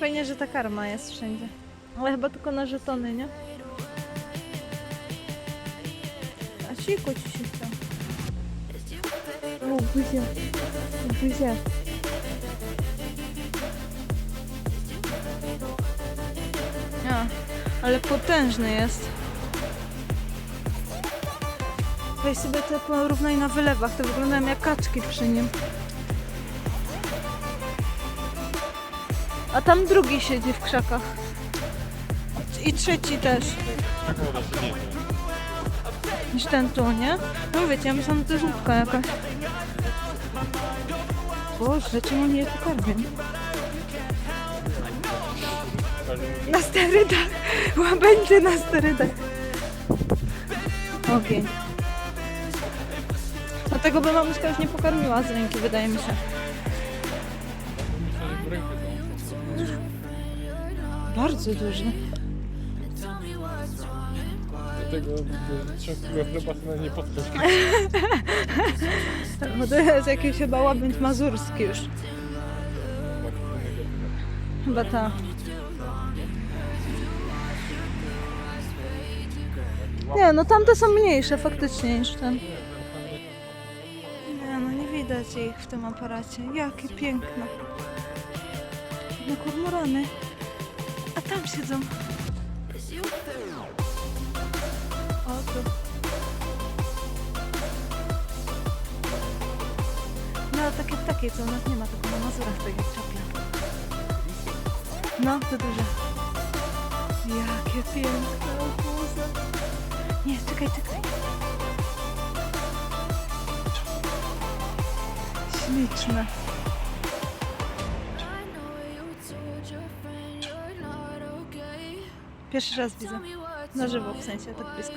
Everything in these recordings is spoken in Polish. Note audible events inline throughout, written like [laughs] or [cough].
Fajnie, że ta karma jest wszędzie. Ale chyba tylko na żetony, nie? A siku ci się chce. O, buzia. Buzia. A, ale potężny jest. Weź sobie te porównaj na wylewach, to wyglądają jak kaczki przy nim. A tam drugi siedzi w krzakach. I trzeci też. Niż ten tu, nie? No wiecie, ja myślałam, że to żółtka jakaś. Boże, czemu nie tu karmię? Na sterydach! Łabędzie na sterydach! Ogień. Dlatego by mamuśka już nie pokarmiła z ręki, wydaje mi się. Bardzo duży. Dlatego trzech kilo chleba to nie podchodzi. [laughs] Bo to jest jakiś chyba łabędź mazurski już. Chyba ta. Nie, no tamte są mniejsze faktycznie niż ten. Widać ich w tym aparacie. Jakie piękne. No kormorany. A tam siedzą. O, tu. No takie ptaki, co u nas nie ma, tylko na Mazurach tak jak czapla. No, to duże. Jakie piękne. Nie, czekaj, czekaj. Okay. Pierwszy raz widzę. Na żywo, w sensie, tak blisko.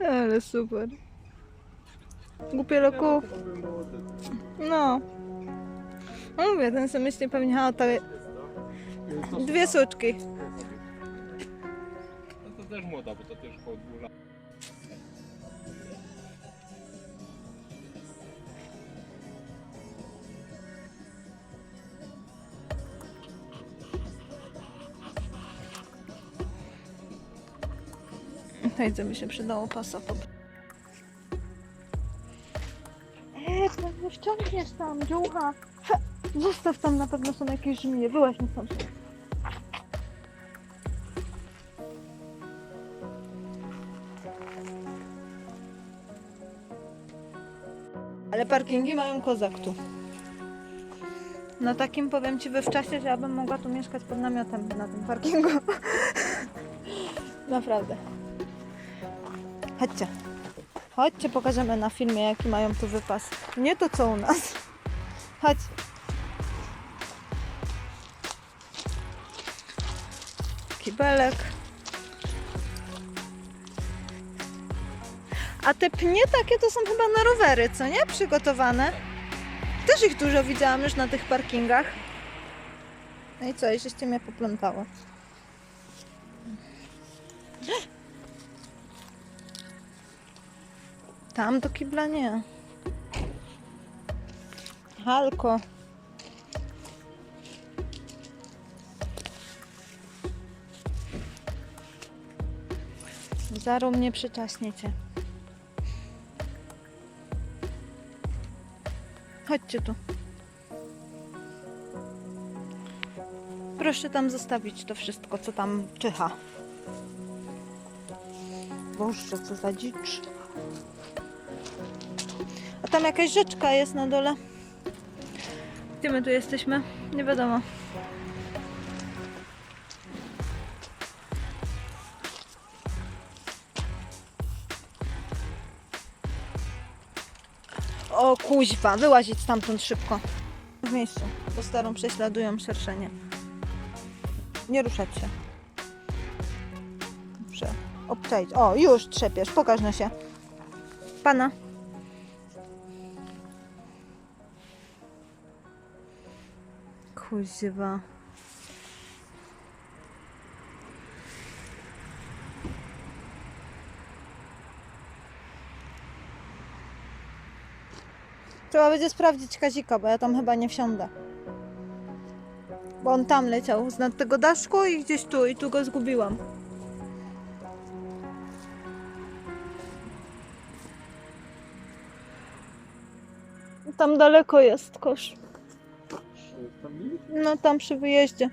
[laughs] Ale super. Głupie loku. No. No Mówię, ten sobie myśli pewnie, a to dwie suczki. No to też młoda, bo to też po dwóch lat. Tutaj by się przydało pasa pod... Wciągniesz tam, dziucha. Zostaw tam, na pewno są jakieś żmije. Wyłaź mi stąd. Ale parkingi mają kozak tu. Na takim powiem Ci we wczasie, że ja bym mogła tu mieszkać pod namiotem na tym parkingu. [laughs] Naprawdę. Chodźcie. Chodźcie, pokażemy na filmie, jaki mają tu wypas. Nie to, co u nas. Chodź. Kibelek. A te pnie takie to są chyba na rowery, co nie? Przygotowane. Też ich dużo widziałam już na tych parkingach. No i co, i mnie poplątało. Tam do kibla nie. Halko. Zaru mnie przyczaśniecie. Chodźcie tu. Proszę tam zostawić to wszystko, co tam czyha. Boże, co za dzicz. A tam jakaś rzeczka jest na dole. Gdzie my tu jesteśmy? Nie wiadomo. O kuźwa, wyłazić stamtąd szybko. W miejscu, bo starą prześladują szerszenie. Nie ruszać się. Dobrze. Obczaić. O, już trzepiesz, pokaż na się. Pana. Kuźwa. Trzeba będzie sprawdzić Kazika, bo ja tam chyba nie wsiądę. Bo on tam leciał z nad tego daszku i gdzieś tu i tu go zgubiłam. Tam daleko jest kosz. Tam? No tam przy wyjeździe.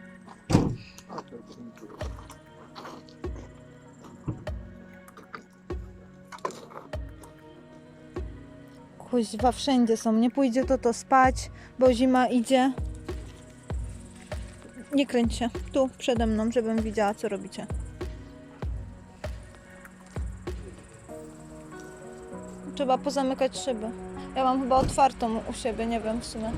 Kuźwa, wszędzie są. Nie pójdzie to to spać, bo zima idzie. Nie kręć się. Tu, przede mną, żebym widziała, co robicie. Trzeba pozamykać szyby. Ja mam chyba otwartą u siebie, nie wiem w sumie.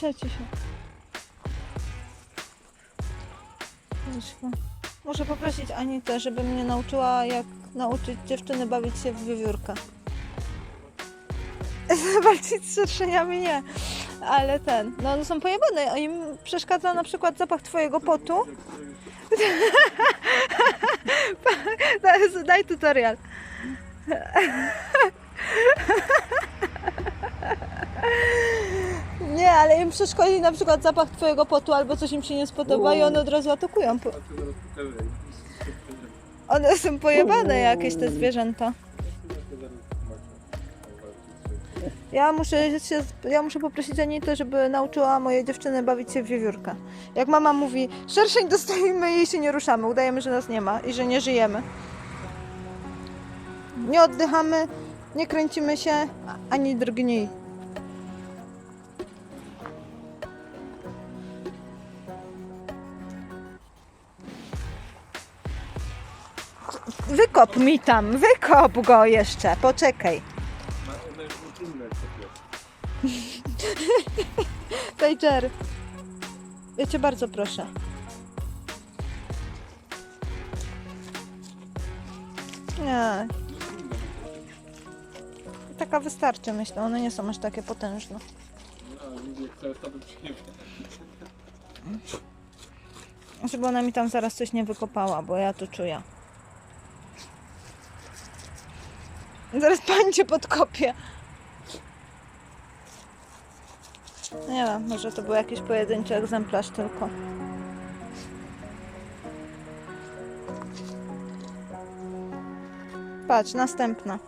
Kuźwa. Muszę poprosić Anitę, żeby mnie nauczyła, jak nauczyć dziewczyny bawić się w wiewiórkę. [laughs] Walczyć z szerszeniami nie, ale ten, no one są pojebane, im przeszkadza na przykład zapach twojego potu. [laughs] Daj tutorial. [laughs] Nie, ale im przeszkodzi na przykład zapach twojego potu albo coś im się nie spodoba i one od razu atakują. Po-. One są pojebane jakieś te zwierzęta. Ja muszę, się, ja muszę poprosić Anitę, żeby nauczyła moje dziewczyny bawić się w wiewiórkę. Jak mama mówi, szerszeń dostajemy jej się nie ruszamy, udajemy, że nas nie ma i że nie żyjemy. Nie oddychamy, nie kręcimy się, ani drgnij. Wykop mi tam, wykop go jeszcze, poczekaj. [laughs] Pager. Ja cię bardzo proszę. Nie. Taka wystarczy, myślę. One nie są aż takie potężne. Żeby ona mi tam zaraz coś nie wykopała, bo ja to czuję. Zaraz pani cię podkopie. Nie wiem, może to był jakiś pojedynczy egzemplarz tylko. Patrz, następna.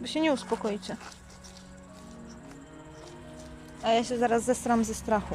Wy się nie uspokoicie. A ja się zaraz zestram ze strachu.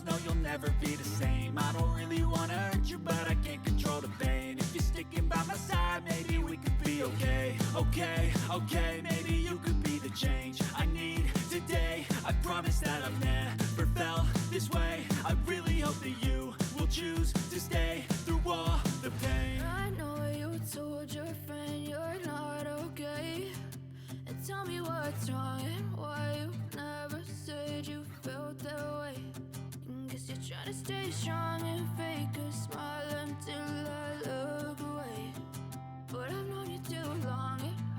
okay Maybe you could be the change I need today. I promise that I've never felt this way. I really hope that you will choose to stay through all the pain. I know you told your friend you're not okay. And tell me what's wrong and why you never said you felt that way. And Guess you're trying to stay strong and fake a smile until I look away. But I've known you too long